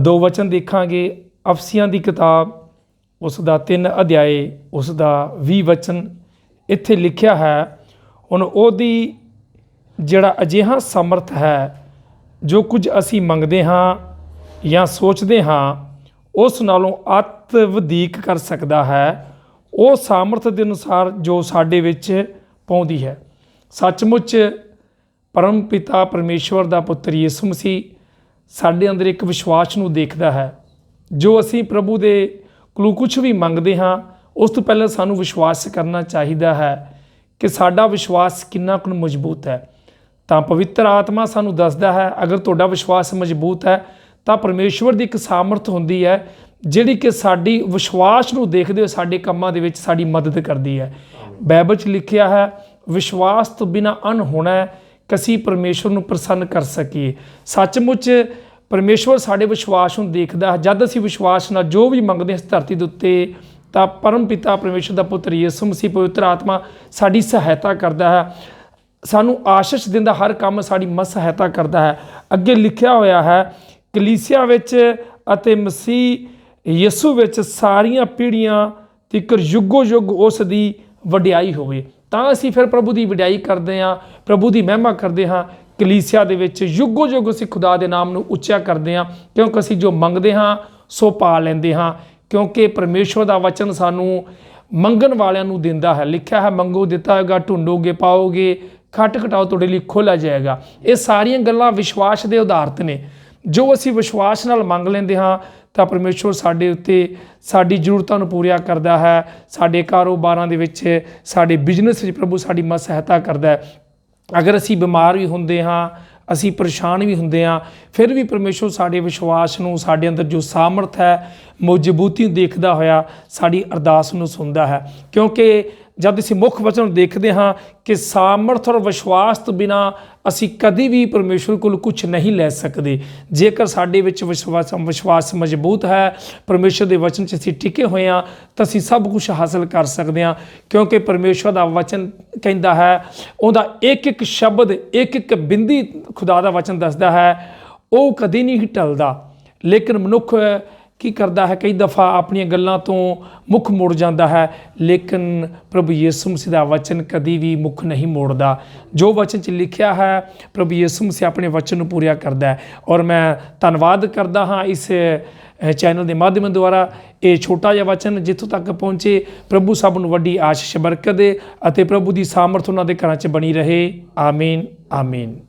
ਦੋ ਵਚਨ ਦੇਖਾਂਗੇ। ਅਫਸੀਆਂ ਦੀ ਕਿਤਾਬ ਉਸ ਦਾ 3 ਅਧਿਆਏ ਉਸ ਦਾ 20 ਵਚਨ ਇੱਥੇ ਲਿਖਿਆ ਹੈ। ਹੁਣ ਉਹਦੀ ਜਿਹੜਾ ਅਜਿਹਾ ਸਮਰਥ ਹੈ, ਜੋ ਕੁਝ ਅਸੀਂ ਮੰਗਦੇ ਹਾਂ ਜਾਂ ਸੋਚਦੇ ਹਾਂ, ਉਸ ਨਾਲੋਂ ਅਤ ਵਧੇਕ ਕਰ ਸਕਦਾ ਹੈ। ਉਹ ਸਾਮਰਥ ਦੇ ਅਨੁਸਾਰ ਜੋ ਸਾਡੇ ਵਿੱਚ ਪਾਉਂਦੀ ਹੈ। ਸੱਚਮੁੱਚ ਪਰਮ ਪਿਤਾ ਪਰਮੇਸ਼ਵਰ ਦਾ ਪੁੱਤਰ ਯਿਸੂ ਮਸੀਹ ਸਾਡੇ ਅੰਦਰ ਇੱਕ ਵਿਸ਼ਵਾਸ ਨੂੰ ਦੇਖਦਾ ਹੈ। ਜੋ ਅਸੀਂ ਪ੍ਰਭੂ ਦੇ ਕੋਲੋਂ ਕੁਝ ਵੀ ਮੰਗਦੇ ਹਾਂ, ਉਸ ਤੋਂ ਪਹਿਲਾਂ ਸਾਨੂੰ ਵਿਸ਼ਵਾਸ ਕਰਨਾ ਚਾਹੀਦਾ ਹੈ ਕਿ ਸਾਡਾ ਵਿਸ਼ਵਾਸ ਕਿੰਨਾ ਕੁ ਮਜ਼ਬੂਤ ਹੈ। ਤਾਂ ਪਵਿੱਤਰ ਆਤਮਾ ਸਾਨੂੰ ਦੱਸਦਾ ਹੈ, ਅਗਰ ਤੁਹਾਡਾ ਵਿਸ਼ਵਾਸ ਮਜ਼ਬੂਤ ਹੈ, ਤਾਂ ਪਰਮੇਸ਼ਵਰ ਦੀ ਇੱਕ ਸਾਮਰਥ ਹੁੰਦੀ ਹੈ, ਜਿਹੜੀ ਕਿ ਸਾਡੀ ਵਿਸ਼ਵਾਸ ਨੂੰ ਦੇਖਦੇ ਹੋਏ ਸਾਡੇ ਕੰਮਾਂ ਦੇ ਵਿੱਚ ਸਾਡੀ ਮਦਦ ਕਰਦੀ ਹੈ। ਬਾਈਬਲ 'ਚ ਲਿਖਿਆ ਹੈ, ਵਿਸ਼ਵਾਸ ਤੋਂ ਬਿਨਾ ਅਨ ਹੋਣਾ ਹੈ ਕਿ ਅਸੀਂ ਪਰਮੇਸ਼ਵਰ ਨੂੰ ਪ੍ਰਸੰਨ ਕਰ ਸਕੀਏ। ਸੱਚਮੁੱਚ ਪਰਮੇਸ਼ਵਰ ਸਾਡੇ ਵਿਸ਼ਵਾਸ ਨੂੰ ਦੇਖਦਾ ਹੈ। ਜਦ ਅਸੀਂ ਵਿਸ਼ਵਾਸ ਨਾਲ ਜੋ ਵੀ ਮੰਗਦੇ ਹਾਂ ਇਸ ਧਰਤੀ ਦੇ ਉੱਤੇ, ਤਾਂ ਪਰਮ ਪਿਤਾ ਪਰਮੇਸ਼ਵਰ ਦਾ ਪੁੱਤਰ ਯਿਸੂ ਮਸੀਹ ਪਵਿੱਤਰ ਆਤਮਾ ਸਾਡੀ ਸਹਾਇਤਾ ਕਰਦਾ ਹੈ। ਸਾਨੂੰ ਆਸ਼ੀਸ਼ ਦਿੰਦਾ ਹਰ ਕੰਮ ਸਾਡੀ ਮਤ ਸਹਾਇਤਾ ਕਰਦਾ ਹੈ। ਅੱਗੇ ਲਿਖਿਆ ਹੋਇਆ ਹੈ, ਕਲੀਸਿਆ ਵਿੱਚ ਅਤੇ ਮਸੀਹ ਯਿਸੂ ਵਿੱਚ ਸਾਰੀਆਂ ਪੀੜ੍ਹੀਆਂ ਤੀਕਰ ਯੁੱਗੋ ਯੁੱਗ ਉਸ ਦੀ ਵਡਿਆਈ ਹੋਵੇ। ਤਾਂ ਅਸੀਂ ਫਿਰ ਪ੍ਰਭੂ ਦੀ ਵਡਿਆਈ ਕਰਦੇ ਹਾਂ। ਪ੍ਰਭੂ ਦੀ ਮਹਿਮਾ ਕਰਦੇ ਹਾਂ, ਕਲੀਸਿਆ ਦੇ ਵਿੱਚ ਯੁੱਗੋ ਯੁੱਗ ਅਸੀਂ ਖੁਦਾ ਦੇ ਨਾਮ ਨੂੰ ਉੱਚਾ ਕਰਦੇ ਹਾਂ, ਕਿਉਂਕਿ ਅਸੀਂ ਜੋ ਮੰਗਦੇ ਹਾਂ, ਸੋ ਪਾ ਲੈਂਦੇ ਹਾਂ, ਕਿਉਂਕਿ ਪਰਮੇਸ਼ਵਰ ਦਾ ਵਚਨ ਸਾਨੂੰ ਮੰਗਣ ਵਾਲਿਆਂ ਨੂੰ ਦਿੰਦਾ ਹੈ। ਲਿਖਿਆ ਹੈ, ਮੰਗੋ, ਦਿੱਤਾ ਹੋਏਗਾ, ਢੂੰਡੋਗੇ, ਪਾਓਗੇ, ਖੱਟ ਘਟਾਓ, ਤੁਹਾਡੇ ਲਈ ਖੋਲ੍ਹਿਆ ਜਾਏਗਾ। ਇਹ ਸਾਰੀਆਂ ਗੱਲਾਂ ਵਿਸ਼ਵਾਸ ਦੇ ਆਧਾਰਿਤ ਨੇ। ਜੋ ਅਸੀਂ ਵਿਸ਼ਵਾਸ ਨਾਲ ਮੰਗ ਲੈਂਦੇ ਹਾਂ, ਤਾਂ ਪਰਮੇਸ਼ਵਰ ਸਾਡੇ ਉੱਤੇ ਸਾਡੀ ਜ਼ਰੂਰਤਾਂ ਨੂੰ ਪੂਰੀਆਂ ਕਰਦਾ ਹੈ। ਸਾਡੇ ਕਾਰੋਬਾਰਾਂ ਦੇ ਵਿੱਚ, ਸਾਡੇ ਬਿਜ਼ਨਸ ਵਿੱਚ ਪ੍ਰਭੂ ਸਾਡੀ ਮਦਦ ਸਹਾਇਤਾ ਕਰਦਾ ਹੈ। ਅਗਰ ਅਸੀਂ ਬਿਮਾਰ ਵੀ ਹੁੰਦੇ ਹਾਂ, ਅਸੀਂ ਪਰੇਸ਼ਾਨ ਵੀ ਹੁੰਦੇ ਹਾਂ, ਫਿਰ ਵੀ ਪਰਮੇਸ਼ਵਰ ਸਾਡੇ ਵਿਸ਼ਵਾਸ ਨੂੰ, ਸਾਡੇ ਅੰਦਰ ਜੋ ਸਾਮਰਥ ਹੈ, ਮਜ਼ਬੂਤੀ ਦੇਖਦਾ ਹੋਇਆ ਸਾਡੀ ਅਰਦਾਸ ਨੂੰ ਸੁਣਦਾ ਹੈ। ਕਿਉਂਕਿ ਜਦ ਅਸੀਂ ਮੁੱਖ ਵਚਨ ਦੇਖਦੇ ਹਾਂ ਕਿ ਸਾਮਰਥ ਔਰ ਵਿਸ਼ਵਾਸ ਤੋਂ ਬਿਨਾ ਅਸੀਂ ਕਦੀ ਵੀ ਪਰਮੇਸ਼ਵਰ ਕੋਲ ਕੁਝ ਨਹੀਂ ਲੈ ਸਕਦੇ। ਜੇਕਰ ਸਾਡੇ ਵਿੱਚ ਵਿਸ਼ਵਾਸ ਵਿਸ਼ਵਾਸ ਮਜ਼ਬੂਤ ਹੈ ਪਰਮੇਸ਼ਵਰ ਦੇ ਵਚਨ 'ਚ ਅਸੀਂ ਟਿਕੇ ਹੋਏ ਹਾਂ, ਤਾਂ ਅਸੀਂ ਸਭ ਕੁਝ ਹਾਸਲ ਕਰ ਸਕਦੇ ਹਾਂ। ਕਿਉਂਕਿ ਪਰਮੇਸ਼ਵਰ ਦਾ ਵਚਨ ਕਹਿੰਦਾ ਹੈ, ਉਹਦਾ ਇੱਕ ਇੱਕ ਸ਼ਬਦ ਇੱਕ ਇੱਕ ਬਿੰਦੀ ਖੁਦਾ ਦਾ ਵਚਨ ਦੱਸਦਾ ਹੈ, ਉਹ ਕਦੀ ਨਹੀਂ ਟਲਦਾ ਲੇਕਿਨ ਮਨੁੱਖ ਕੀ ਕਰਦਾ ਹੈ? ਕਈ ਦਫਾ ਆਪਣੀਆਂ ਗੱਲਾਂ ਤੋਂ ਮੁੱਖ ਮੋੜ ਜਾਂਦਾ ਹੈ, ਲੇਕਿਨ ਪ੍ਰਭੂ ਯਿਸੂ ਮਸੀਹ ਦਾ ਵਚਨ ਕਦੀ ਵੀ ਮੁੱਖ ਨਹੀਂ ਮੋੜਦਾ। ਜੋ ਵਚਨ 'ਚ ਲਿਖਿਆ ਹੈ, ਪ੍ਰਭੂ ਯਿਸੂ ਮਸੀਹ ਆਪਣੇ ਵਚਨ ਨੂੰ ਪੂਰਾ ਕਰਦਾ ਹੈ। ਔਰ ਮੈਂ ਧੰਨਵਾਦ ਕਰਦਾ ਹਾਂ ਇਸ ਚੈਨਲ ਦੇ ਮਾਧਿਅਮ ਦੁਆਰਾ ਇਹ ਛੋਟਾ ਜਿਹਾ ਵਚਨ ਜਿੱਥੋਂ ਤੱਕ ਪਹੁੰਚੇ। ਪ੍ਰਭੂ ਸਭ ਨੂੰ ਵੱਡੀ ਆਸ਼ੀਸ਼ ਬਰਕਤ ਦੇ ਅਤੇ ਪ੍ਰਭੂ ਦੀ ਸਾਮਰਥ ਉਹਨਾਂ ਦੇ ਘਰਾਂ 'ਚ ਬਣੀ ਰਹੇ। ਆਮੀਨ ਆਮੀਨ।